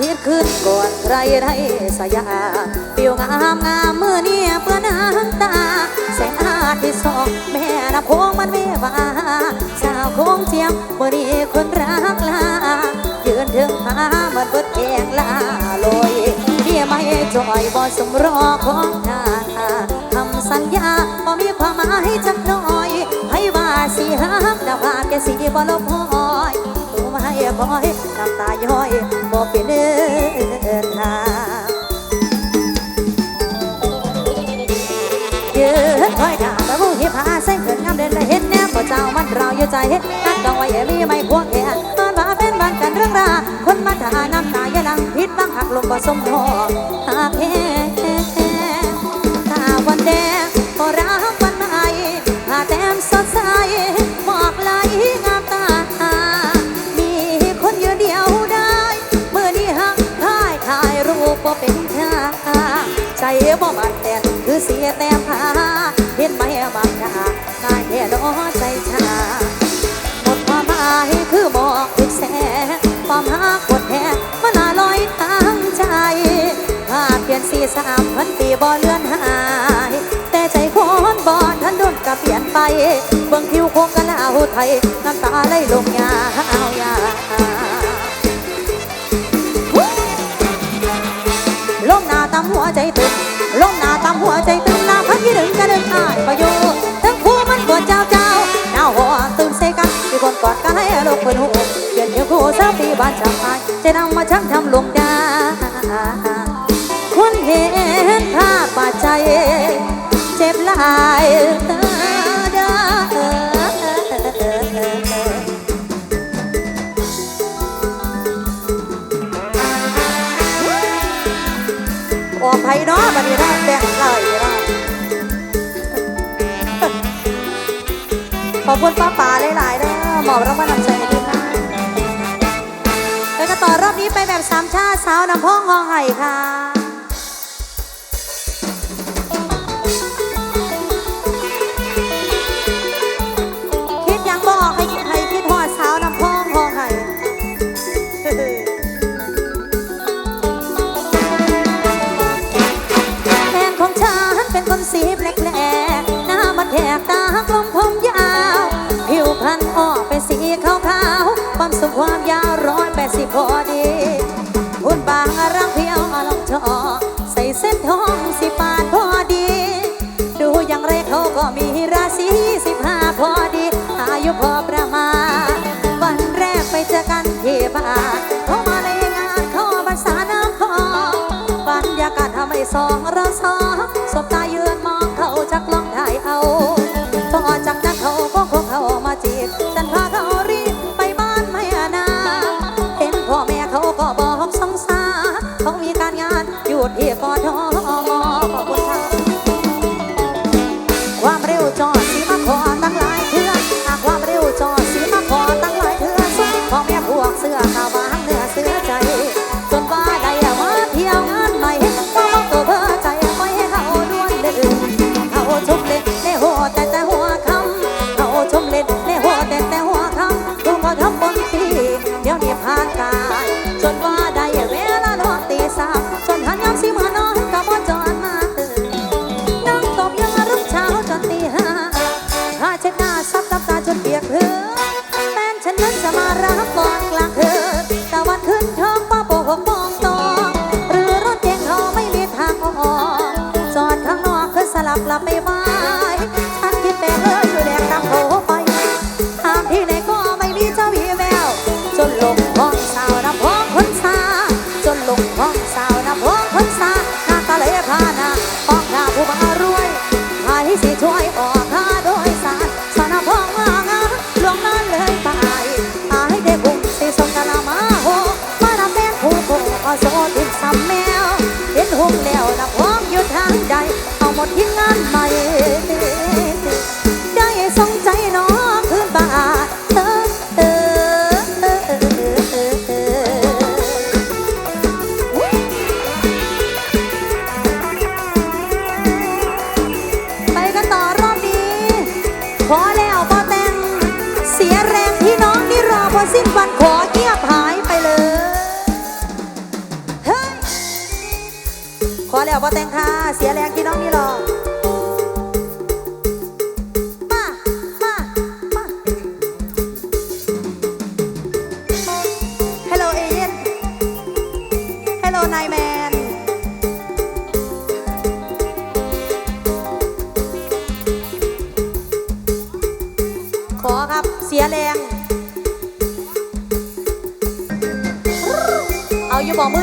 ทิตย์ขึ้นก่อนใครได้สยามปิวงามงามเมื่อนี้เปื้อนน้ำตา แสงอาทิตย์สองแม่น้ำโค้งมันเววาสาวโค้งเจียมเมื่อนี้คนรักลายืนถึงหามันเบิดแองลาลอยเดียไม่จอยบ่สมรอของทางคำสัญญาบ่มีความหมายจักน่อย ให้ว่าสิฮักแต่ว่าแกสิบ่ลบหอย ม่คอยน้ำตาย้อยบ่เป็นเดินทาเยืนคอยด่าตะบูหิพาใส่เกินงามเด่นและเห็นแนวบ่เจ้ามันเราอยู่ใจเห็นนักต้องไว้มีไม่ ใจบ่มันแดนคือเสียแต่ผ้าเห็นไหมบางหน้านายแค่ดอใจชาหมดความหมายคือหมอกถึกแสงความหากดแทงมันน่าลอยทางใจภาพเปลี่ยนสีสามพันปีบ่เลือนหาย แต่ใจคนบ่ทันโดนก็เปลี่ยนไป เบิ่งผิวโคงกันแล้วไทย น้ำตาไหลลงยาวยา หัวใจตึงลมหน้าตามหัวใจตึงหน้าพักยี่ดึงจะดึงอาย ไผเนาะบัดนี้ได้แบ่งเลยเนาะขอบคุณป้าป๋าหลายๆเนาะหมอบรับมานำใจให้ด้วยนะแล้วก็ต่อรอบนี้ไปแบบสามชาติสาวน้ำพ้องห้องไห่ค่ะ สูงความยาวร้อยแปดสิบพอดีหุ่นบางร่างเพียวลองจอใส่เส้นทองสิปานพอดี ดูอย่างไรเขาก็มีราศีสิบห้าพอดี อายุพอประมาณ วันแรกไปเจอกันที่บ้านานอยู่ที่ก ขอเงียบหายไปเลยเฮ้ยขอแล้วพอแตงค่ะเสียแรงที่น้องนี่หรอ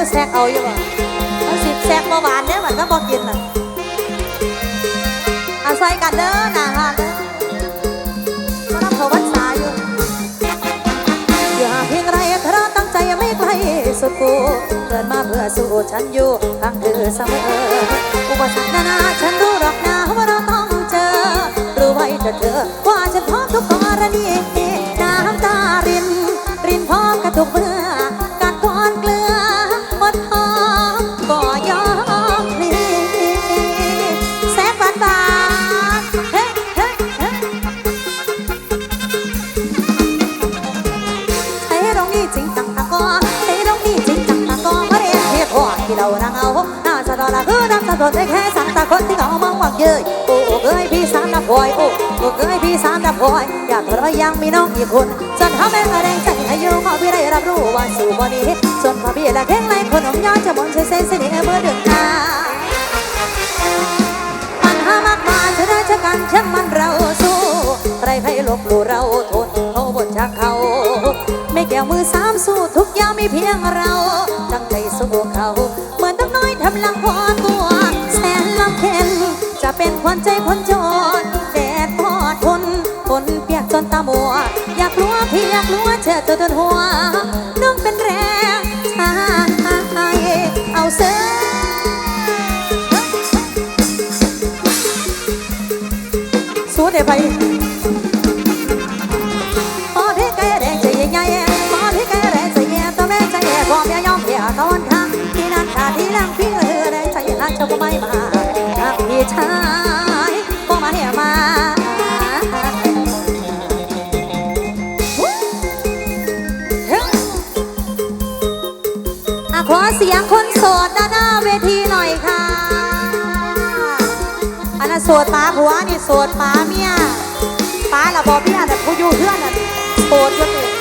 คือแซกเอาอยู่บ่เอาสิแซกมาหวานเนี่ยมันก็บอกกินน่ะอาใส่กันเด้อนะฮะเด้อมารับเขาวันษาอยู่อย่าเพียงไรเธอตั้งใจไม่ไกลสุดกูเกิดมาเพื่อสู้ฉันอยู่ข้างเธอเสมออุปสรรคนานาฉันรู้หรอกนะว่าเราต้องเจอรู้ไว้เถอะเธอว่าฉันพร้อมทุกกรณีน้ำตารินรินพร้อมกับทุกเมื่อ น่าจะรอละคือน้ำตาโดนได้แค่สังตาคนที่เขามองว่าเย้ยโอ้โอ้เอ้ยพี่สามดับพอยโอ้โอ้เอ้ยพี่สามดับพอยอยากทรยังมีน้องอีกคนจนทำให้แรงใจให้อยู่ขอพี่ได้รับรู้ว่าสู่วันนี้ส่วนพอพี่ละแข็งไรคนอมยอดจะมนใช้เส้นเสน่ห์เมื่อเดือนหน้าปัญหามากมายชนะชะกันช่างมันเราสู้ใครใครลบหลู่เราทนเขาบนจากเขาไม่แก้วมือสามสู้ทุกอย่างมีเพียงเรา นควันใจคนจนแดดพอดทนฝนเปียกจนตามัว อยากรู้พี่อยากรู้เชื่อตัวจนหัวน้องเป็นแรงชายเอาเสื้อสู้ได้ไป อันนั้นโสดป้าผัวนี่โสดป้าเมียป้าละบอเมียแต่ผู้อยู่เพื่อนน่ะโสดอยู่ติ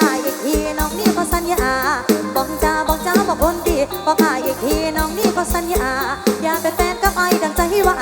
อายอีกทีน้องนี่ก็สัญญาบอกจ้าบอกจ้าบอกคนดีบอกอายอีกทีน้องนี่ก็สัญญา อย่าเป็นแฟนกับไอ้ดังใจว่า